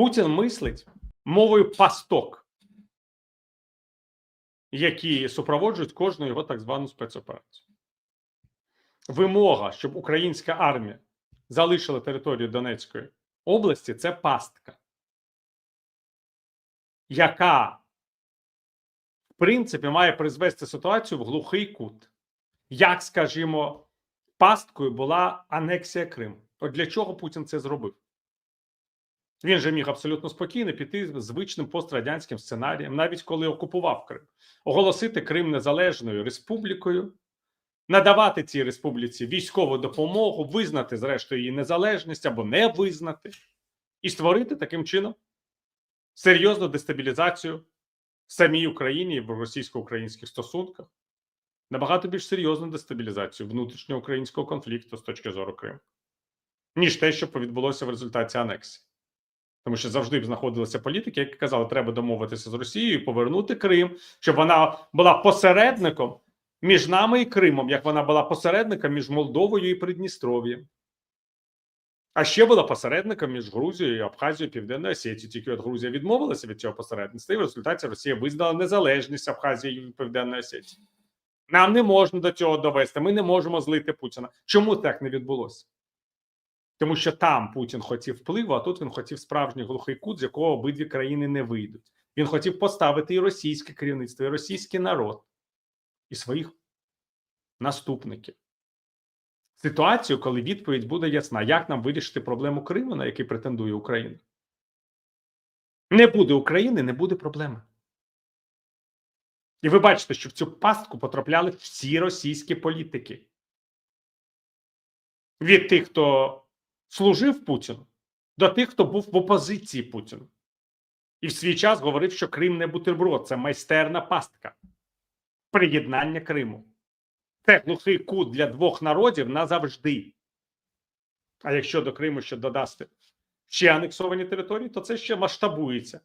Путін мислить мовою пасток, які супроводжують кожну його так звану спецоперацію. Вимога, щоб українська армія залишила територію Донецької області, це пастка, яка, в принципі, має призвести ситуацію в глухий кут. Як, скажімо, пасткою була анексія Криму. От для чого Путін це зробив? Він же міг абсолютно спокійно піти звичним пострадянським сценарієм, навіть коли окупував Крим, оголосити Крим незалежною республікою, надавати цій республіці військову допомогу, визнати, зрештою, її незалежність або не визнати, і створити таким чином серйозну дестабілізацію в самій Україні і в російсько-українських стосунках, набагато більш серйозну дестабілізацію внутрішньоукраїнського конфлікту з точки зору Криму, ніж те, що відбулося в результаті анексії. Тому що завжди б знаходилися політики, які казали, треба домовитися з Росією, повернути Крим, щоб вона була посередником між нами і Кримом, як вона була посередником між Молдовою і Придністров'ям. А ще була посередником між Грузією і Абхазією Південної Осетії. Тільки от Грузія відмовилася від цього посередництва, і в результаті Росія визнала незалежність Абхазії і Південної Осетії. Нам не можна до цього довести. Ми не можемо злити Путіна. Чому так не відбулося? Тому що там Путін хотів впливу, а тут він хотів справжній глухий кут, з якого обидві країни не вийдуть. Він хотів поставити і російське керівництво, і російський народ, і своїх наступників. Ситуацію, коли відповідь буде ясна, як нам вирішити проблему Криму, на який претендує Україна. Не буде України, не буде проблеми. І ви бачите, що в цю пастку потрапляли всі російські політики. Від тих, хто служив Путіну, до тих, хто був в опозиції Путіну. І в свій час говорив, що Крим не бутерброд, це майстерна пастка. Приєднання Криму. Це глухий кут для двох народів назавжди. А якщо до Криму ще додасти ще анексовані території, то це ще масштабується